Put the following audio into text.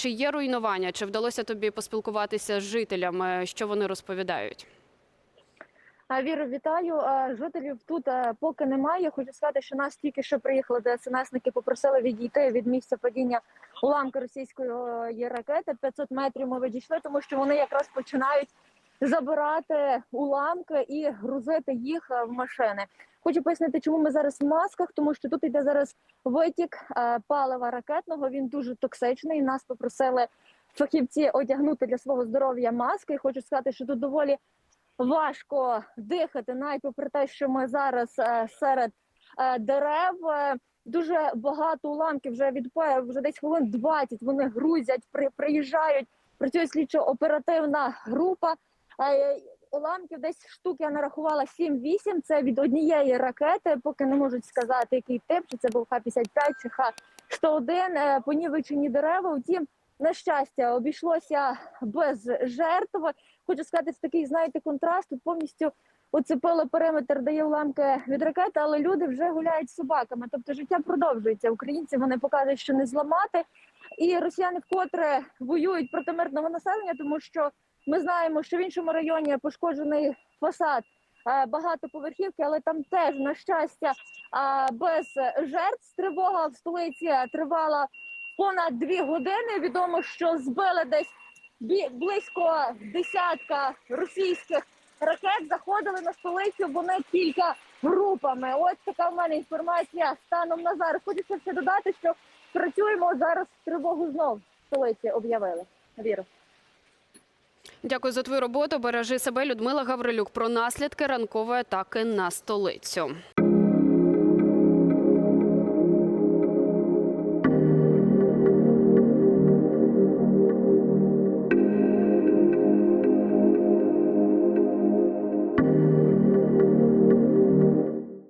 Чи є руйнування? Чи вдалося тобі поспілкуватися з жителями? Що вони розповідають? Віру, вітаю. Жителів тут поки немає. Хочу сказати, що нас тільки що приїхали ДСНСники, попросили відійти від місця падіння уламки російської ракети. 500 метрів ми відійшли, тому що вони якраз починають забирати уламки і грузити їх е, в машини. Хочу пояснити, чому ми зараз в масках, тому що тут йде зараз витік е, палива ракетного. Він дуже токсичний. Нас попросили фахівці одягнути для свого здоров'я маски. Хочу сказати, що тут доволі важко дихати, навіть попри те, що ми зараз е, серед дерев. Дуже багато уламків вже відпає, вже десь хвилин 20 Вони грузять, при, приїжджають. Працює слідчо-оперативна група. Е, Уламків десь штук я нарахувала 7-8. Це від однієї ракети. Поки не можуть сказати, який тип, чи це був Х-55 чи Х-101. Е, Понівечені дерева. Утім, на щастя, обійшлося без жертв. Хочу сказати, це такий, знаєте, контраст. Тут повністю оцепили периметр, дає уламки від ракети, але люди вже гуляють з собаками. Тобто життя продовжується. Українці вони показують, що не зламати. І росіяни вкотре воюють проти мирного населення, тому що ми знаємо, що в іншому районі пошкоджений фасад е, багатоповерхівки, але там теж на щастя е, без жертв тривога в столиці тривала понад дві години. Відомо, що збили десь близько десятка російських ракет заходили на столицю, вони кілька групами. Ось така в мене інформація станом на зараз. Хочеться ще додати, що працюємо зараз. Тривогу знов в столиці об'явили. Віру. Дякую за твою роботу. Бережи себе, Людмила Гаврилюк, про наслідки ранкової атаки на столицю.